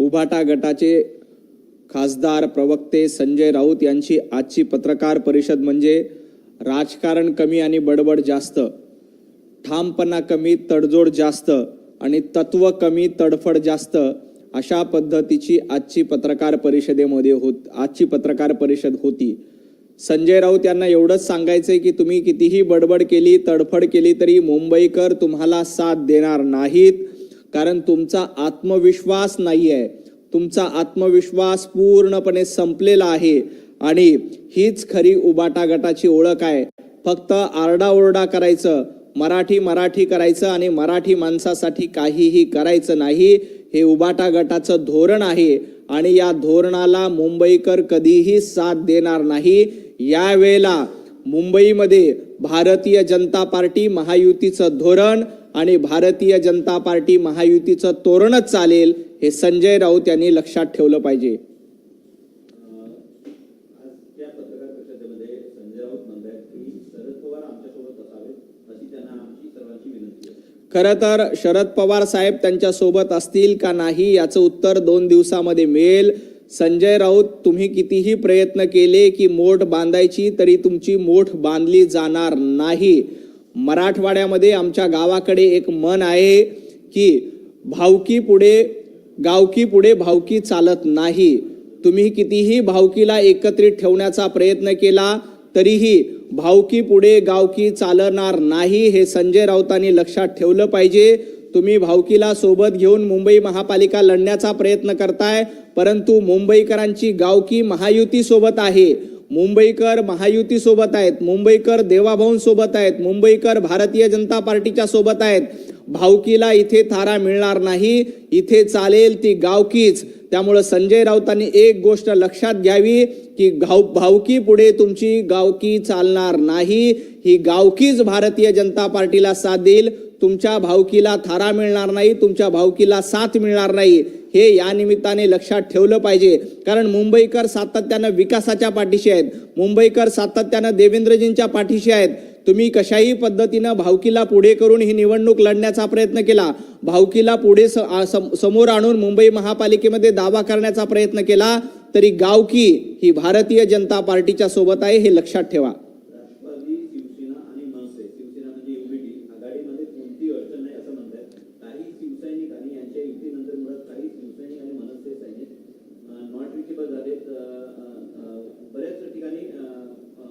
उभाटा गटाचे खासदार प्रवक्ते संजय राऊत यांची आजची पत्रकार परिषद म्हणजे राजकारण कमी आणि बडबड जास्त ठामपणा कमी तडजोड जास्त आणि तत्व कमी तडफड जास्त अशा पद्धतीची आजची पत्रकार परिषदेमध्ये होत आजची पत्रकार परिषद होती. संजय राऊत यांना एवढंच सांगायचंय की तुम्ही कितीही बडबड केली तडफड केली तरी मुंबईकर तुम्हाला साथ देणार नाहीत. कारण तुमचा आत्मविश्वास नाही आहे तुमचा आत्मविश्वास पूर्णपणे संपलेला आहे आणि हीच खरी उबाटा गटाची ओळख आहे. फक्त आरडाओरडा करायचं मराठी मराठी करायचं आणि मराठी माणसासाठी काहीही करायचं नाही हे उबाटा गटाचं धोरण आहे आणि या धोरणाला मुंबईकर कधीही साथ देणार नाही. यावेळेला मुंबईमध्ये भारतीय जनता पार्टी महायुतीचं धोरण आणि भारतीय जनता पार्टी महायुतीचं तोरणच चालेल हे संजय राऊत यांनी लक्षात ठेवलं पाहिजे. खरं तर शरद पवार साहेब त्यांच्यासोबत असतील का नाही याचं उत्तर दोन दिवसामध्ये मिळेल. संजय राऊत तुम्ही कितीही प्रयत्न केले की मोठ बांधायची तरी तुमची मोठ बांधली जाणार नाही. मराठवाड्यामध्ये आमच्या गावाकडे एक मन आहे की भावकी पुढे गावकी पुढे भावकी चालत नाही. तुम्ही कितीही भावकीला एकत्रित ठेवण्याचा प्रयत्न केला तरीही भावकी पुढे गावकी चालणार नाही हे संजय राऊतांनी लक्षात ठेवलं पाहिजे. तुम्ही भावकीला सोबत घेऊन मुंबई महापालिका लढण्याचा प्रयत्न करताय परंतु मुंबईकरांची गावकी महायुती सोबत आहे. मुंबईकर महायुती सोबत आहेत मुंबईकर देवाभाऊन सोबत आहेत मुंबईकर भारतीय जनता पार्टीच्या सोबत आहेत. भावकीला इथे थारा मिळणार नाही इथे चालेल ती गावकीच त्यामुळं संजय राऊतांनी एक गोष्ट लक्षात घ्यावी की गाव भावकी पुढे तुमची गावकी चालणार नाही ही गावकीच भारतीय जनता पार्टीला साथ देईल. तुमच्या भावकीला थारा मिळणार नाही तुमच्या भावकीला साथ मिळणार नाही. हे या निमित्ताने लक्षात ठेवलं पाहिजे. कारण मुंबईकर सातत्यानं विकासाच्या पाठीशी आहेत. मुंबईकर सातत्यानं देवेंद्रजींच्या पाठीशी आहेत. तुम्ही कशाही पद्धतीनं भावकीला पुढे करून ही निवडणूक लढण्याचा प्रयत्न केला. भावकीला पुढे स- सम- समोर आणून मुंबई महापालिकेमध्ये दावा करण्याचा प्रयत्न केला तरी गावकी ही भारतीय जनता पार्टीच्या सोबत आहे हे लक्षात ठेवा राष्ट्रवादी शिवसेना आणि मनसे शिवसेना म्हणजे युबीटी आघाडीमध्ये कोणती अडचण नाही असं म्हणतात काही शिवसैनिक आणि यांच्या युतीनंतर मुळात काही शिवसैनिक आणि मनसे सैनिक पेपर झालेत बऱ्याच ठिकाणी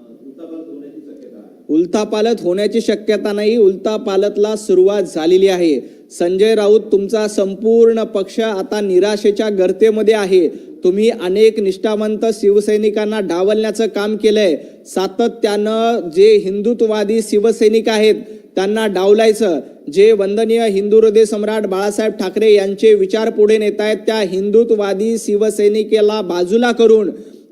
उलतापालत होण्याची शक्यता आहे. होण्याची शक्यता नाही. उलतापालतला सुरुवात झालेली आहे. संजय राऊत तुमचा संपूर्ण पक्ष आता निराशेच्या गर्तेमध्ये आहे. तुम्ही अनेक निष्ठावंत शिवसैनिकांना डावलण्याचं काम केलंय. सातत्यानं जे हिंदुत्ववादी शिवसैनिक आहेत त्यांना डावलायचं. जे वंदनीय हिंदू हृदय सम्राट बाळासाहेब ठाकरे यांचे विचार पुढे नेत आहेत त्या हिंदुत्ववादी शिवसैनिकेला बाजूला करून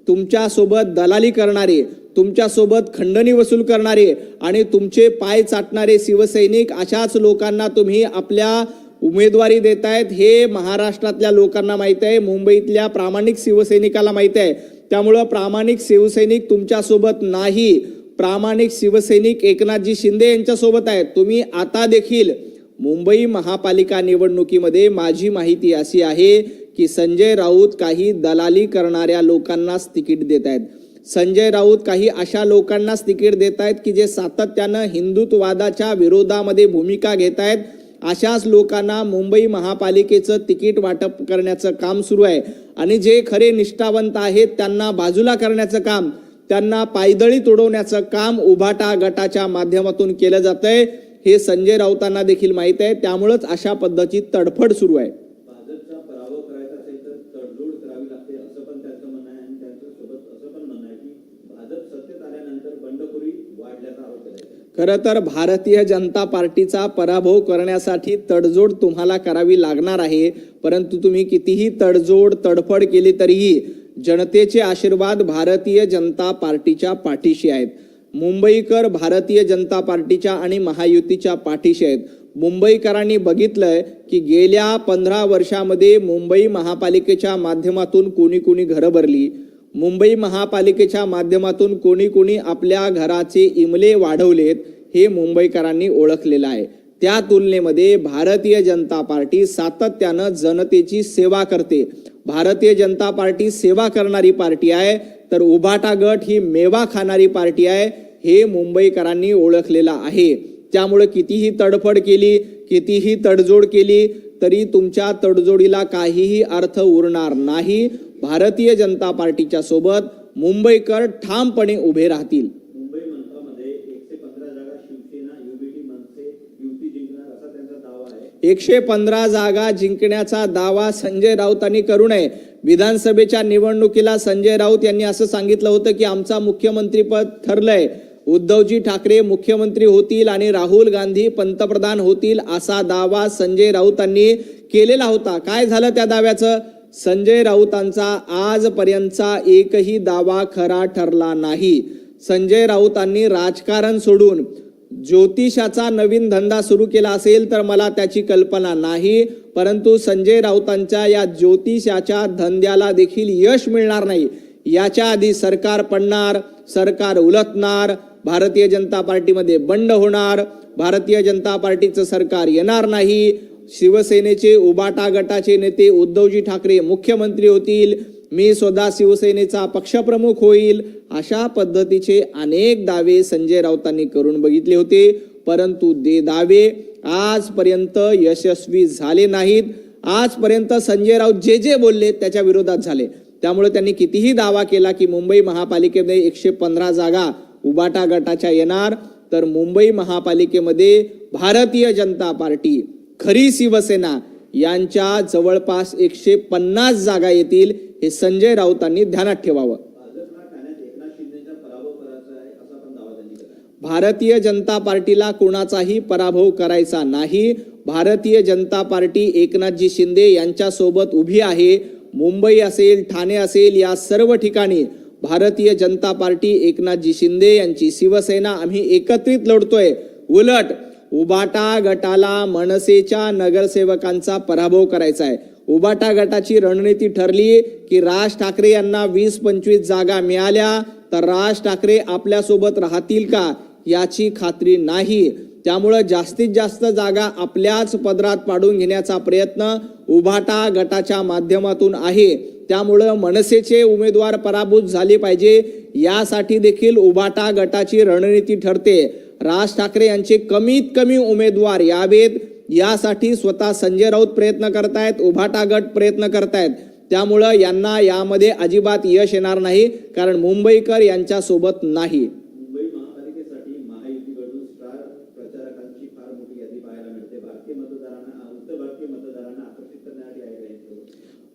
तुमच्यासोबत दलाली करणारे तुमच्यासोबत खंडणी वसूल करणारे आणि तुमचे पाय चाटणारे शिवसैनिक अशाच लोकांना तुम्ही आपल्या उमेदवारी देत आहेत हे महाराष्ट्रातल्या लोकांना माहीत आहे. मुंबईतल्या प्रामाणिक शिवसैनिकाला माहीत आहे. त्यामुळं प्रामाणिक शिवसैनिक तुमच्यासोबत नाही. प्रामाणिक शिवसैनिक एकनाथजी शिंदे यांच्यासोबत आहेत. तुम्ही आता देखील मुंबई महापालिका निवडणुकीमध्ये माझी माहिती अशी आहे की संजय राऊत काही दलाली करणाऱ्या लोकांनाच तिकीट देत आहेत. संजय राऊत काही अशा लोकांनाच तिकीट देत आहेत की जे सातत्यानं हिंदुत्ववादाच्या विरोधामध्ये भूमिका घेत आहेत. अशाच लोकांना मुंबई महापालिकेचं तिकीट वाटप करण्याचं काम सुरू आहे. आणि जे खरे निष्ठावंत आहेत त्यांना बाजूला करण्याचं काम त्यांना पायदळी तुडवण्याचं काम उभाटा गटाच्या माध्यमातून केलं जातंय. हे संजय राऊतांना देखील माहीत आहे. त्यामुळंच अशा पद्धतीची तडफड सुरू आहे. आहे आहे आहे खरं तर भारतीय जनता पार्टीचा पराभव करण्यासाठी तडजोड तुम्हाला करावी लागणार आहे. परंतु तुम्ही कितीही तडजोड तडफड केली तरीही जनतेचे आशीर्वाद भारतीय जनता पार्टीच्या पाठीशी आहेत. मुंबईकर भारतीय जनता पार्टीच्या आणि महायुतीच्या पाठीशी आहेत. मुंबईकरांनी बघितलंय की गेल्या पंधरा वर्षामध्ये मुंबई महापालिकेच्या माध्यमातून कोणी कोणी घरं भरली. मुंबई महापालिकेच्या माध्यमातून कोणी कोणी आपल्या घराचे इमले वाढवलेत हे मुंबईकरांनी ओळखलेलं आहे. त्या तुलनेमध्ये भारतीय जनता पार्टी सातत्यानं जनतेची सेवा करते. भारतीय जनता पार्टी सेवा करणारी पार्टी आहे तर उभाटा गट ही मेवा खाणारी पार्टी आहे हे मुंबईकरांनी ओळखलेलं आहे. त्यामुळे कितीही तडफड केली कितीही तडजोड केली तरी तुमच्या तडजोडीला काहीही अर्थ उरणार नाही. भारतीय जनता पार्टीच्या सोबत मुंबईकर ठामपणे उभे राहतील मुंबई मनपामध्ये एकशे पंधरा जागा शिवसेना युबीटी मनसे युती जिंकणार असा त्यांचा दावा आहे एकशे पंधरा जागा जिंकण्याचा दावा संजय राऊतांनी करू नये विधानसभेच्या निवडणुकीला संजय राऊत यांनी असं सांगितलं होतं की आमचा मुख्यमंत्रीपद ठरलंय. उद्धवजी ठाकरे मुख्यमंत्री होतील आणि राहुल गांधी पंतप्रधान होतील असा दावा संजय राऊतांनी केलेला होता. काय झालं त्या दाव्याचं? संजय राऊतांचा आजपर्यंतचा एकही दावा खरा ठरला नाही. संजय राऊतांनी राजकारण सोडून ज्योतिषाचा नवीन धंदा सुरू केला असेल तर मला त्याची कल्पना नाही. परंतु संजय राऊतांच्या या ज्योतिषाच्या धंद्याला देखील यश मिळणार नाही. याच्या आधी सरकार पडणार सरकार उलटणार भारतीय जनता पार्टीमध्ये बंड होणार भारतीय जनता पार्टीचं सरकार येणार नाही. शिवसेनेचे उबाटा गटाचे नेते उद्धवजी ठाकरे मुख्यमंत्री होतील. मी स्वतः शिवसेनेचा पक्षप्रमुख होईल अशा पद्धतीचे अनेक दावे संजय राऊतांनी करून बघितले होते. परंतु ते दावे आजपर्यंत यशस्वी झाले नाहीत. आजपर्यंत संजय राऊत जे जे बोलले त्याच्या विरोधात झाले. त्यामुळे त्यांनी कितीही दावा केला की मुंबई महापालिकेमध्ये एकशे पंधरा जागा उबाटा गटाच्या येणार. तर मुंबई महापालिकेमध्ये भारतीय जनता पार्टी खरी शिवसेना यांच्या जवळपास एकशे पन्नास जागा येतील हे संजय राऊतांनी ध्यानात ठेवावं. भारतीय जनता पार्टीला कोणाचाही पराभव करायचा नाही. भारतीय जनता पार्टी एकनाथजी शिंदे यांच्यासोबत उभी आहे. मुंबई असेल ठाणे असेल या सर्व ठिकाणी भारतीय जनता पार्टी एकनाथजी शिंदे यांची शिवसेना आम्ही एकत्रित लढतोय. उलट उबाटा गटाला मनसेच्या नगरसेवकांचा पराभव करायचा आहे. उबाटा गटाची रणनीती ठरली की राज ठाकरे यांना वीस पंचवीस जागा मिळाल्या तर राज ठाकरे आपल्यासोबत राहतील का याची खात्री नाही. त्यामुळं जास्तीत जास्त जागा आपल्याच पदरात पाडून घेण्याचा प्रयत्न उभाटा गटाच्या माध्यमातून आहे. त्यामुळं मनसेचे उमेदवार पराभूत झाले पाहिजे. यासाठी देखील उभाटा गटाची रणनीती ठरते. राज ठाकरे यांचे कमीत कमी उमेदवार यावेत. यासाठी स्वतः संजय राऊत प्रयत्न करतायत उभाटा गट प्रयत्न करतायत. त्यामुळं यांना यामध्ये अजिबात यश येणार नाही कारण मुंबईकर यांच्या सोबत नाही?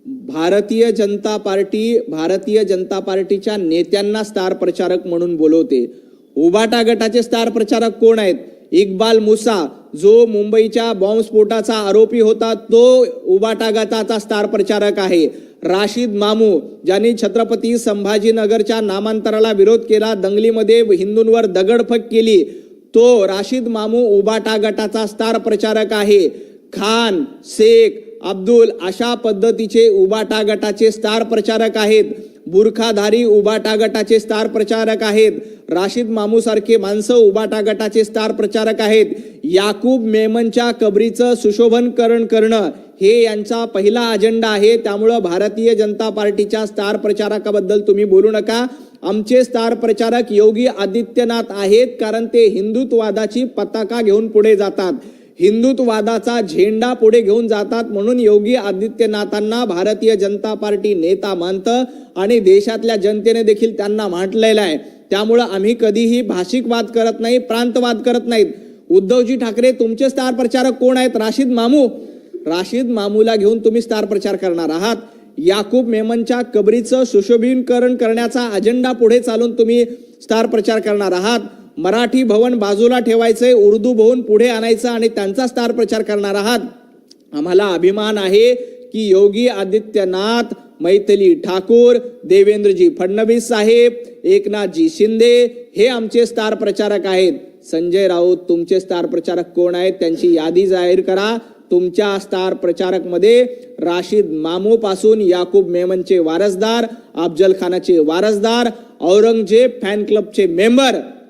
भारतीय जनता पार्टी भारतीय जनता पार्टीच्या नेत्यांना स्टार प्रचारक म्हणून बोलवते. उबाटा गटाचे स्टार प्रचारक कोण आहेत? इक्बाल मुसा जो मुंबईच्या बॉम्बस्फोटाचा आरोपी होता तो उबाटा गटाचा स्टार प्रचारक आहे. राशीद मामू ज्यांनी छत्रपती संभाजीनगरच्या नामांतराला विरोध केला दंगलीमध्ये हिंदूंवर दगडफक केली तो राशीद मामू उबाटा गटाचा स्टार प्रचारक आहे. खान शेख अब्दुल अशा पद्धतीचे उबाटा गटाचे स्टार प्रचारक आहेत. बुरखाधारी उबाटा गटाचे स्टार प्रचारक आहेत. राशीद मामूसारखे माणसं उबाटा गटाचे स्टार प्रचारक आहेत. याकूब मेमनच्या कबरीचं सुशोभनकरण करणं हे यांचा पहिला अजेंडा आहे. त्यामुळं भारतीय जनता पार्टीच्या स्टार प्रचारकाबद्दल तुम्ही बोलू नका. आमचे स्टार प्रचारक योगी आदित्यनाथ आहेत कारण ते हिंदुत्ववादाची पताका घेऊन पुढे जातात. हिंदुत्ववादाचा झेंडा पुढे घेऊन जातात म्हणून योगी आदित्यनाथांना भारतीय जनता पार्टी नेता मानतं आणि देशातल्या जनतेने देखील त्यांना म्हटलेलं आहे. त्यामुळं आम्ही कधीही भाषिकवाद करत नाही प्रांतवाद करत नाहीत. उद्धवजी ठाकरे तुमचे स्टार प्रचारक कोण आहेत? राशीद मामू. राशीद मामूला घेऊन तुम्ही स्टार प्रचार करणार आहात. याकूब मेमनच्या कबरीचं सुशोभीकरण करण्याचा अजेंडा पुढे चालून तुम्ही स्टार प्रचार करणार आहात. मराठी भवन बाजूला ठेवायचंय उर्दू भवन पुढे आणायचं आणि त्यांचा स्टार प्रचार करणार आहात. आम्हाला अभिमान आहे की योगी आदित्यनाथ मैथिली ठाकूर देवेंद्रजी फडणवीस साहेब एकनाथजी शिंदे हे आमचे स्टार प्रचारक आहेत. संजय राऊत तुमचे स्टार प्रचारक कोण आहेत त्यांची यादी जाहीर करा. तुमच्या स्टार प्रचारकमध्ये राशीद मामू पासून याकूब मेमनचे वारसदार अफजल खानाचे वारसदार औरंगजेब फॅन क्लबचे मेंबर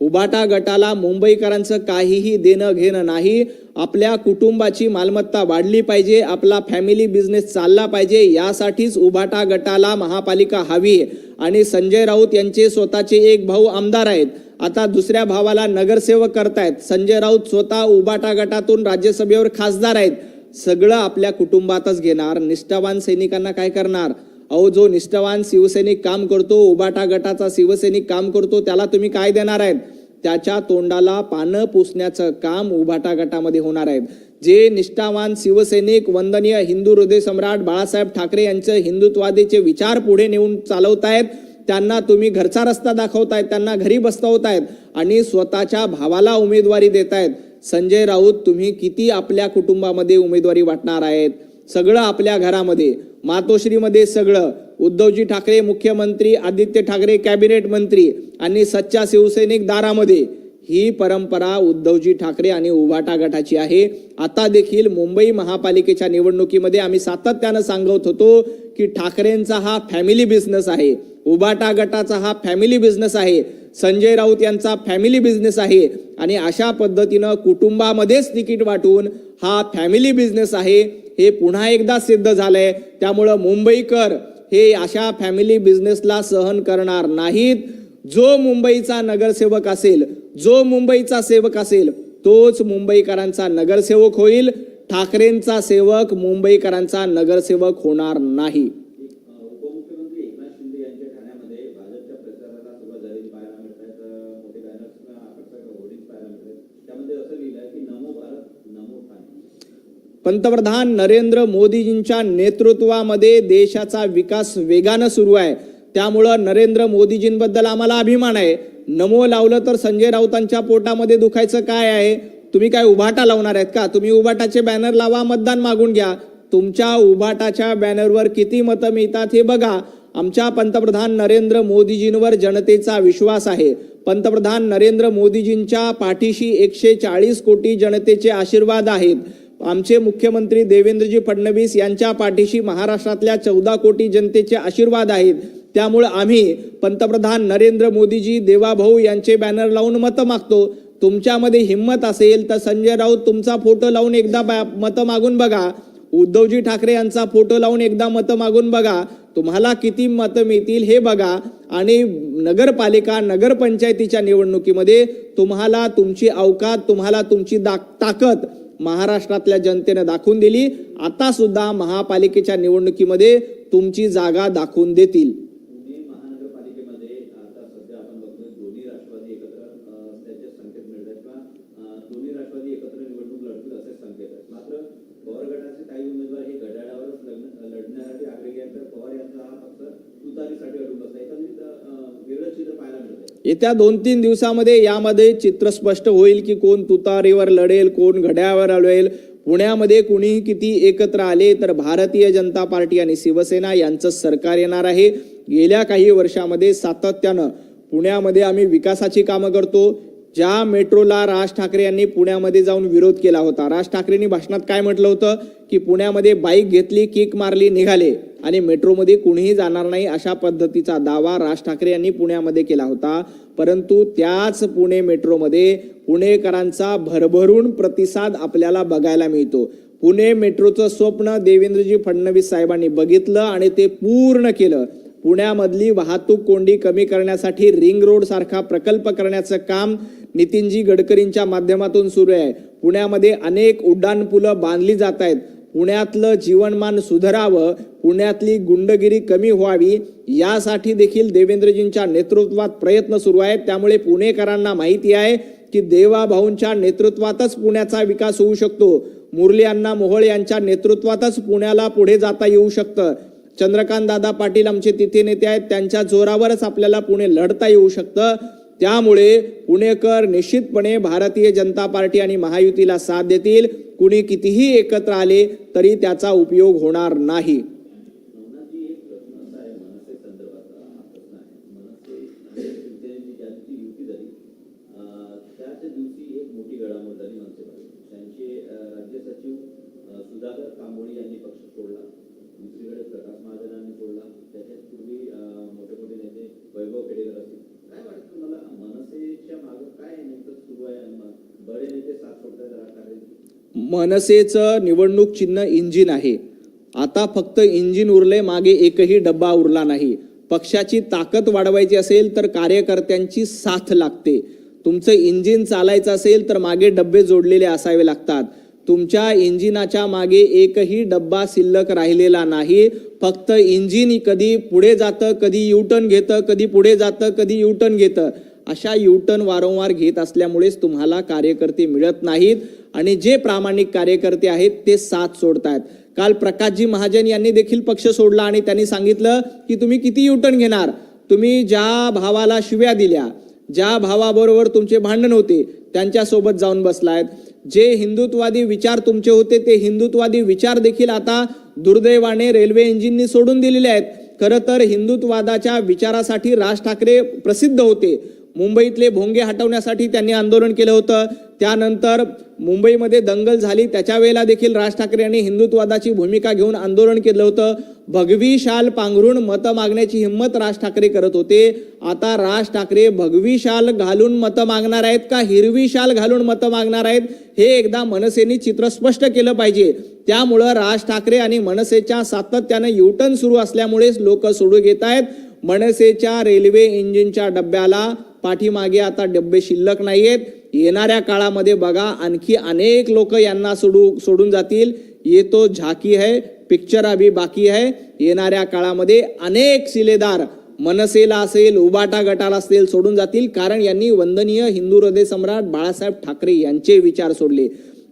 उभाटा गटाला मुंबईकरांचं काहीही देणं घेणं नाही. आपल्या कुटुंबाची मालमत्ता वाढली पाहिजे आपला फॅमिली बिझनेस चालला पाहिजे यासाठीच उभाटा गटाला महापालिका हवी. आहे आणि संजय राऊत यांचे स्वतःचे एक भाऊ आमदार आहेत. आता दुसऱ्या भावाला नगरसेवक करतायत. संजय राऊत स्वतः उभाटा गटातून राज्यसभेवर खासदार आहेत. सगळं आपल्या कुटुंबातच घेणार. निष्ठावान सैनिकांना काय करणार? अहो जो निष्ठावान शिवसैनिक काम करतो उबाटा गटाचा शिवसैनिक काम करतो त्याला तुम्ही काय देणार आहेत? त्याच्या तोंडाला पानं पुसण्याचं काम उभाटा गटामध्ये होणार आहेत. जे निष्ठावान शिवसैनिक वंदनीय हिंदू हृदय सम्राट बाळासाहेब ठाकरे यांचं हिंदुत्वादीचे विचार पुढे नेऊन चालवतायत त्यांना तुम्ही घरचा रस्ता दाखवतायत त्यांना घरी बसवतायत आणि स्वतःच्या भावाला उमेदवारी देतायत संजय राऊत तुम्ही किती आपल्या कुटुंबामध्ये उमेदवारी वाटणार आहेत? सगळं आपल्या घरामध्ये मातोश्रीमध्ये सगळं उद्धवजी ठाकरे मुख्यमंत्री आदित्य ठाकरे कॅबिनेट मंत्री आणि सच्चा शिवसैनिक दारामध्ये ही परंपरा उद्धवजी ठाकरे आणि उभाटा गटाची आहे. आता देखील मुंबई महापालिकेच्या निवडणुकीमध्ये आम्ही सातत्यानं सांगत होतो की ठाकरेंचा हा फॅमिली बिझनेस आहे. उबाटा गटाचा हा फॅमिली बिझनेस आहे. संजय राऊत यांचा फॅमिली बिझनेस आहे. आणि अशा पद्धतीनं कुटुंबामध्येच तिकीट वाटून हा फॅमिली बिझनेस आहे. हे पुन्हा एकदा सिद्ध झालंय. त्यामुळं मुंबईकर हे अशा फॅमिली बिझनेसला सहन करणार नाहीत. जो मुंबईचा नगरसेवक असेल जो मुंबईचा सेवक असेल तोच मुंबईकरांचा नगरसेवक होईल. ठाकरेंचा सेवक मुंबईकरांचा नगरसेवक होणार नाही अं, उपमुख्यमंत्री एकनाथ शिंदे यांच्या ठाण्यामध्ये भाजपच्या प्रचाराला सुरुवात झालेली पाहायला मिळत आहेत अं, मोठे बॅनर्स आकर्षक होर्डिंग पाहायला मिळत आहेत त्यामध्ये असं लिहिलं आहे की नमो भारत नमो ठाणे पंतप्रधान नरेंद्र मोदीजींच्या नेतृत्वामध्ये देशाचा विकास वेगानं सुरू आहे. त्यामुळं नरेंद्र मोदीजींबद्दल आम्हाला अभिमान आहे. नमो लावलं तर संजय राऊतांच्या पोटामध्ये दुखायचं काय आहे? तुम्ही काय उभाटा लावणार आहेत का? तुम्ही उभाटाचे बॅनर लावा मतदान मागून घ्या. तुमच्या उभाटाच्या बॅनरवर किती मतं मिळतात हे बघा. आमच्या पंतप्रधान नरेंद्र मोदीजींवर जनतेचा विश्वास आहे. पंतप्रधान नरेंद्र मोदीजींच्या पाठीशी एकशे चाळीस कोटी जनतेचे आशीर्वाद आहेत. आमचे मुख्यमंत्री देवेंद्रजी फडणवीस यांच्या पाठीशी महाराष्ट्रातल्या चौदा कोटी जनतेचे आशीर्वाद आहेत. त्यामुळं आम्ही पंतप्रधान नरेंद्र मोदीजी देवाभाऊ यांचे बॅनर लावून मतं मागतो. तुमच्यामध्ये हिंमत असेल तर संजय राऊत तुमचा फोटो लावून एकदा बॅ- मतं मागून बघा. उद्धवजी ठाकरे यांचा फोटो लावून एकदा मतं मागून बघा. तुम्हाला किती मतं मिळतील हे बघा. आणि नगरपालिका नगरपंचायतीच्या निवडणुकीमध्ये तुम्हाला तुमची अवकात तुम्हाला तुमची दा ताकद महाराष्ट्रातल्या जनतेनं दाखवून दिली. आता सुद्धा महापालिकेच्या निवडणुकीमध्ये तुमची जागा दाखवून देतील पुणे महानगरपालिकेमध्ये आता सध्या आपण बघतोय दोन्ही राष्ट्रवादी एकत्र अं, असल्याचे संकेत मिळत आहेत किंवा अं, दोन्ही राष्ट्रवादी एकत्र निवडणूक लढतील असे संकेत आहेत मात्र पवार गटाचे काही उमेदवार हे घड्याळावरच लग्न लढण्यासाठी आग्रही आहेत तर पवार यांचा हा फक्त तुतारीसाठी अडून बसला एकंदरीत अं, वेगळं चित्र पाहायला मिळत आहे येत्या दोन तीन दिवसामध्ये यामध्ये चित्र स्पष्ट होईल की कोण तुतारीवर लढेल कोण घड्यावर लढेल. पुण्यामध्ये कुणीही किती एकत्र आले तर भारतीय जनता पार्टी आणि शिवसेना यांचं सरकार येणार आहे. गेल्या काही वर्षामध्ये सातत्यानं पुण्यामध्ये आम्ही विकासाची कामं करतो. ज्या मेट्रोला राज ठाकरे यांनी पुण्यामध्ये जाऊन विरोध केला होता राज ठाकरेंनी भाषणात काय म्हटलं होतं? की पुण्यामध्ये बाईक घेतली किक मारली निघाले आणि मेट्रोमध्ये कुणीही जाणार नाही अशा पद्धतीचा दावा राज ठाकरे यांनी पुण्यामध्ये केला होता. परंतु त्याच पुणे मेट्रोमध्ये पुणेकरांचा भरभरून प्रतिसाद आपल्याला बघायला मिळतो. पुणे मेट्रोचं स्वप्न देवेंद्रजी फडणवीस साहेबांनी बघितलं आणि ते पूर्ण केलं. पुण्यामधली वाहतूक कोंडी कमी करण्यासाठी रिंग रोड सारखा प्रकल्प करण्याचं काम नितीनजी गडकरींच्या माध्यमातून सुरू आहे. पुण्यामध्ये अनेक उड्डाणपुलं बांधली जात आहेत. पुण्यातलं जीवनमान सुधारावं पुण्यातली गुंडगिरी कमी व्हावी यासाठी देखील देवेंद्रजींच्या नेतृत्वात प्रयत्न सुरू आहेत. त्यामुळे पुणेकरांना माहिती आहे की देवाभाऊंच्या नेतृत्वातच पुण्याचा विकास होऊ शकतो. मुरली अण्णा मोहोळ यांच्या नेतृत्वातच पुण्याला पुढे जाता येऊ शकतं. चंद्रकांत दादा पाटील आमचे तिथे नेते आहेत. त्यांच्या जोरावरच आपल्याला पुणे लढता येऊ शकतं. त्यामुळे पुणेकर निश्चितपणे भारतीय जनता पार्टी आणि महायुतीला साथ देतील. कुणी कितीही एकत्र आले तरी त्याचा उपयोग होणार नाही. मनसेचं निवडणूक चिन्ह इंजिन आहे. आता फक्त इंजिन उरले मागे एकही डब्बा उरला नाही. पक्षाची ताकद वाढवायची असेल तर कार्यकर्त्यांची साथ लागते. तुमचं इंजिन चालायचं असेल तर मागे डब्बे जोडलेले असावे लागतात. तुमच्या इंजिनाच्या मागे एकही डब्बा शिल्लक राहिलेला नाही. फक्त इंजिन कधी पुढे जातं कधी युटर्न घेतं कधी पुढे जातं कधी युटर्न घेतं. अशा युटर्न वारंवार घेत असल्यामुळेच तुम्हाला कार्यकर्ते मिळत नाहीत आणि जे प्रामाणिक कार्यकर्ते आहेत ते साथ सोडतायत. काल प्रकाशजी महाजन यांनी देखील पक्ष सोडला आणि त्यांनी सांगितलं की तुम्ही किती युटर्न घेणार? तुम्ही ज्या भावाला शिव्या दिल्या ज्या भावाबरोबर तुमचे भांडण होते त्यांच्यासोबत जाऊन बसलायत. जे हिंदुत्वादी विचार तुमचे होते ते हिंदुत्वादी विचार देखील आता दुर्दैवाने रेल्वे इंजिननी सोडून दिलेले आहेत. खरं तर हिंदुत्वादाच्या विचारासाठी राज ठाकरे प्रसिद्ध होते. मुंबईतले भोंगे हटवण्यासाठी त्यांनी आंदोलन केलं होतं. त्यानंतर मुंबईमध्ये दंगल झाली. त्याच्या वेळेला देखील राज ठाकरे यांनी हिंदुत्वादाची भूमिका घेऊन आंदोलन केलं होतं. भगवी शाल पांघरून मतं मागण्याची हिंमत राज ठाकरे करत होते. आता राज ठाकरे भगवी शाल घालून मतं मागणार आहेत का हिरवी शाल घालून मतं मागणार आहेत? हे एकदा मनसेने चित्र स्पष्ट केलं पाहिजे. त्यामुळं राज ठाकरे आणि मनसेच्या सातत्यानं युटर्न सुरू असल्यामुळेच लोक सोडू घेत आहेत. मनसेच्या रेल्वे इंजिनच्या डब्याला पाठीमागे आता डब्बे शिल्लक नाहीयेत. येणाऱ्या काळामध्ये बघा आणखी अनेक लोक यांना सोडू सोडून जातील. ये तो झाकी है पिक्चर अभी बाकी है. येणाऱ्या काळामध्ये अनेक शिलेदार मनसेला असेल उबाटा गटाला असेल सोडून जातील. कारण यांनी वंदनीय हिंदू हृदय सम्राट बाळासाहेब ठाकरे यांचे विचार सोडले.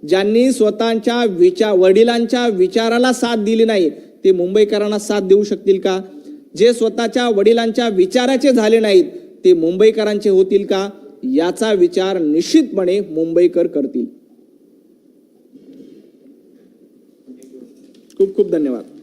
ज्यांनी स्वतःच्या विचार वडिलांच्या विचाराला साथ दिली नाही ते मुंबईकरांना साथ देऊ शकतील का? जे स्वतःच्या वडिलांच्या विचाराचे झाले नाहीत ते मुंबईकरांचे होतील का? याचा विचार निश्चितपणे मुंबईकर करतील. खूप खूप धन्यवाद.